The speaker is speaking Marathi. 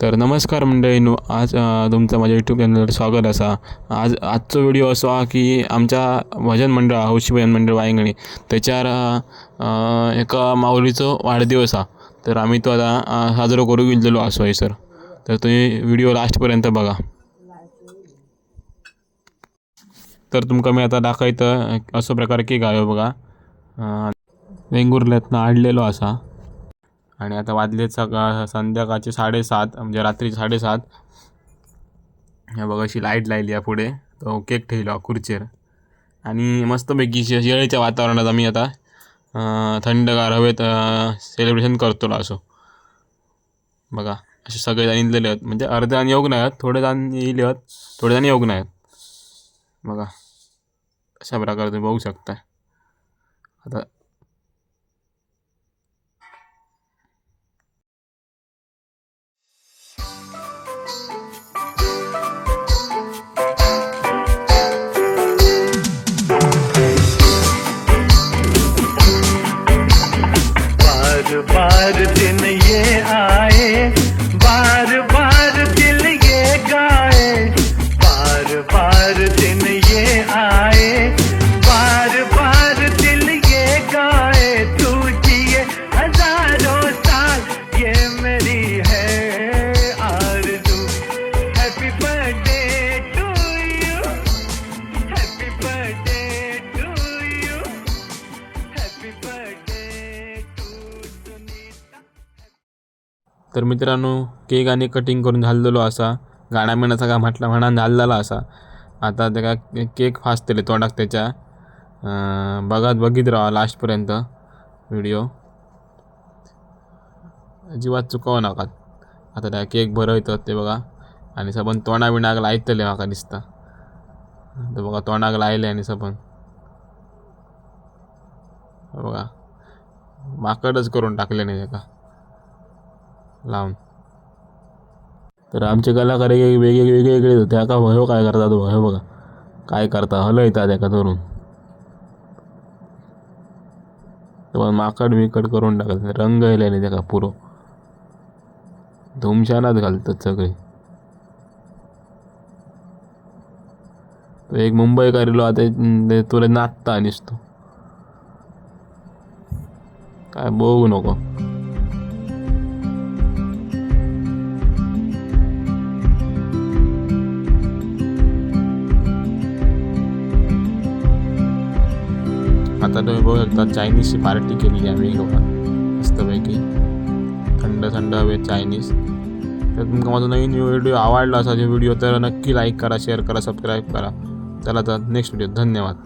तर नमस्कार मंडळींनो आज तुमचं माझ्या यूट्यूब चॅनलवर स्वागत असा. आज आजचो व्हिडिओ असो हा की आमच्या भजन मंडळ हौशी भजन मंडळ वायंगणी. त्याच्यावर एका माऊलीचो वाढदिवस हा. तर आम्ही तो आता साजरो करू गेलेलो असो आहे सर. तर तुम्ही व्हिडिओ लास्टपर्यंत बघा. तर तुमका मी आता दाखयतं असो प्रकार केक आहे बघा. अ, वेंगुर्ल्यातनं आसा असा. आणि आता वाजलेत सकाळ संध्याकाळचे साडेसात म्हणजे रात्री साडेसात. हे बघा अशी लाइट लायली या पुढे. तो केक ठेवला खुर्चेर आणि मस्तपैकी शिळेच्या वातावरणात आम्ही आता थंडगार हवेत सेलिब्रेशन करतो असो. बघा असे सगळे जण इलेले आहेत. म्हणजे अर्धे जण योग नाही आहेत थोडे जण येईल आहेत थोडे जण योग नाही आहेत बघा अशा प्रकारे तुम्ही बघू शकता आता बार दिन ये आए बार बार दिल ये गाए बार बार दिन ये आए बार बार दिल ये गाए, तू जिए हज़ारों साल, ये मेरी है आरज़ू। Happy birthday to you happy birthday to you happy birthday तर मित्रांनो केक आणि कटिंग करून झालेलो असा गाणा मिळण्याचा काय म्हटलं म्हणा झालेला असा. आता ते केक फासतले तोंडाक त्याच्या. अं, बघत बघित राहा लास्टपर्यंत व्हिडिओ अजिबात चुकवू नका. आता त्या केक भरवतात ते बघा. आणि सबन तोंडा बिणाक लायतले म्हाका दिसता. तर बघा तोंडाक लायले आणि सबन. बघा. माकडच करून टाकले नाही त्याका लावून तर आमचे कलाकार एक वेगळे वेगळे वेगळे होते. का भयो काय करता तो? भयो बघा. काय करता? हलयता त्याका धरून माकड बिकड करून टाकत रंग येयले त्याका पुरो. धुमशानात घालतात सगळे. तो एक मुंबईकर इलो आता ते तुला नाचता दिसतो काय बघू नको. आता तुम्ही बघू शकता चायनीजची पार्टी केलेली आम्ही लोकां मस्तपैकी. थंड थंड हवे चायनीज तर तुमका माझा नवीन व्हिडिओ आवडला असा जो व्हिडिओ तर नक्की लाईक करा शेअर करा सबस्क्राईब करा. चला तर नेक्स्ट व्हिडिओ धन्यवाद.